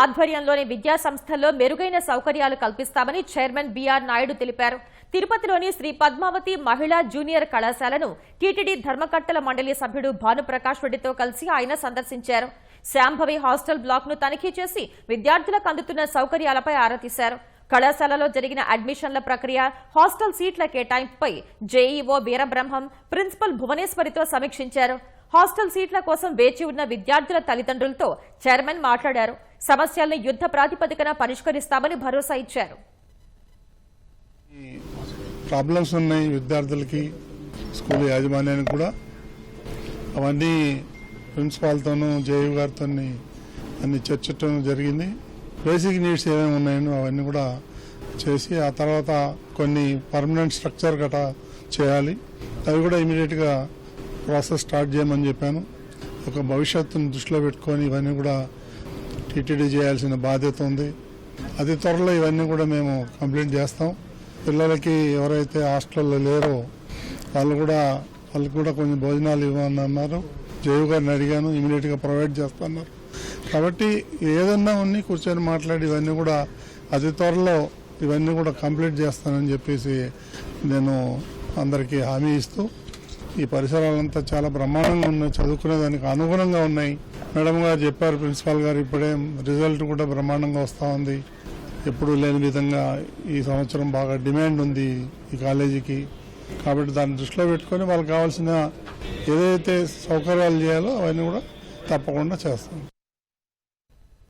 ఆధ్వర్యంలోని విద్యా సంస్థల్లో మెరుగైన సౌకర్యాలు కల్పిస్తామని చైర్మన్ బీఆర్ నాయుడు తెలిపారు. తిరుపతిలోని శ్రీ పద్మావతి మహిళా జూనియర్ కళాశాలను టీటీడీ ధర్మకర్తల మండలి సభ్యుడు భానుప్రకాష్ రెడ్డితో కలిసి ఆయన సందర్శించారు. శాంభవి హాస్టల్ బ్లాక్ను తనిఖీ చేసి విద్యార్థులకు అందుతున్న సౌకర్యాలపై ఆరా తీశారు. కళాశాలలో జరిగిన అడ్మిషన్ల ప్రక్రియ హాస్టల్ సీట్ల కేటాయింపుపై జేఈఓ వీరబ్రహ్మం ప్రిన్సిపల్ భువనేశ్వరితో సమీక్షించారు. హాస్టల్ సీట్ల కోసం వేచి ఉన్న విద్యార్థుల తల్లిదండ్రులతో చైర్మన్ మాట్లాడారు. సమస్యల్ని యుద్ధ ప్రాతిపదికన పరిష్కరిస్తామని భరోసా ఇచ్చారు. ప్రాబ్లమ్స్ ఉన్నాయి విద్యార్థులకి స్కూల్ యాజమాన్యానికి కూడా. అవన్నీ ప్రిన్సిపాల్తోనూ జేయు గారితో అన్ని చర్చటం జరిగింది. బేసిక్ నీడ్స్ ఏమేమి ఉన్నాయో అవన్నీ కూడా చేసి ఆ తర్వాత కొన్ని పర్మనెంట్ స్ట్రక్చర్ గట చేయాలి. అవి కూడా ఇమీడియట్గా ప్రాసెస్ స్టార్ట్ చేయమని చెప్పాను. ఒక భవిష్యత్తును దృష్టిలో పెట్టుకొని ఇవన్నీ కూడా టీటీడీ చేయాల్సిన బాధ్యత ఉంది. అతి త్వరలో ఇవన్నీ కూడా మేము కంప్లీట్ చేస్తాం. పిల్లలకి ఎవరైతే హాస్టల్లో లేరో వాళ్ళు కూడా వాళ్ళకి కూడా కొన్ని భోజనాలు ఇవ్వమని అన్నారు. జయవు గారిని అడిగాను ఇమీడియట్గా ప్రొవైడ్ చేస్తున్నారు కాబట్టి ఏదన్నా ఉన్ని కూర్చొని మాట్లాడి ఇవన్నీ కూడా అతి త్వరలో ఇవన్నీ కూడా కంప్లీట్ చేస్తానని చెప్పేసి నేను అందరికీ హామీ ఇస్తూ ఈ పరిసరాలంతా చాలా బ్రహ్మాండంగా ఉన్నాయి చదువుకునే దానికి అనుగుణంగా ఉన్నాయి. మేడం గారు చెప్పారు ప్రిన్సిపాల్ గారు ఇప్పుడే రిజల్ట్ కూడా బ్రహ్మాండంగా వస్తూ ఉంది. ఎప్పుడూ లేని విధంగా ఈ సంవత్సరం బాగా డిమాండ్ ఉంది ఈ కాలేజీకి. కాబట్టి దాన్ని దృష్టిలో పెట్టుకొని వాళ్ళకి కావాల్సిన ఏదైతే సౌకర్యాలు చేయాలో అవన్నీ కూడా తప్పకుండా చేస్తాం.